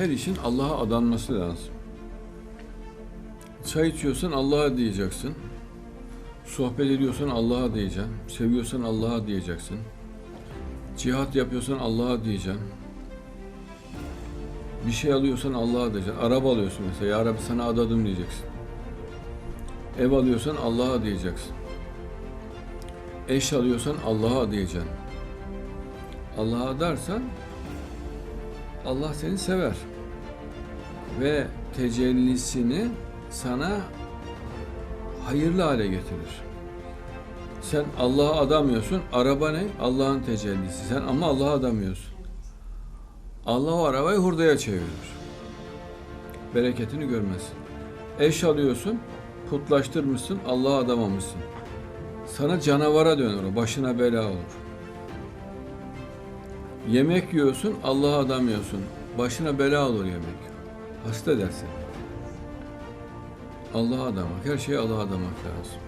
Her işin Allah'a adanması lazım. Çay içiyorsan Allah'a diyeceksin. Sohbet ediyorsan Allah'a diyeceksin. Seviyorsan Allah'a diyeceksin. Cihat yapıyorsan Allah'a diyeceksin. Bir şey alıyorsan Allah'a diyeceksin. Araba alıyorsun mesela. Ya Rabbi sana adadım diyeceksin. Ev alıyorsan Allah'a diyeceksin. Eş alıyorsan Allah'a diyeceksin. Allah'a dersen Allah seni sever. Ve tecellisini sana hayırlı hale getirir. Sen Allah'a adamıyorsun. Araba ne? Allah'ın tecellisi. Sen ama Allah'a adamıyorsun. Allah o arabayı hurdaya çevirir. Bereketini görmesin. Eş alıyorsun, putlaştırmışsın, Allah'a adamamışsın. Sana canavara döner o, başına bela olur. Yemek yiyorsun, Allah'a adamıyorsun. Başına bela olur yemek. Hasta edersin. Allah'a adamak, her şeyi Allah'a adamak lazım.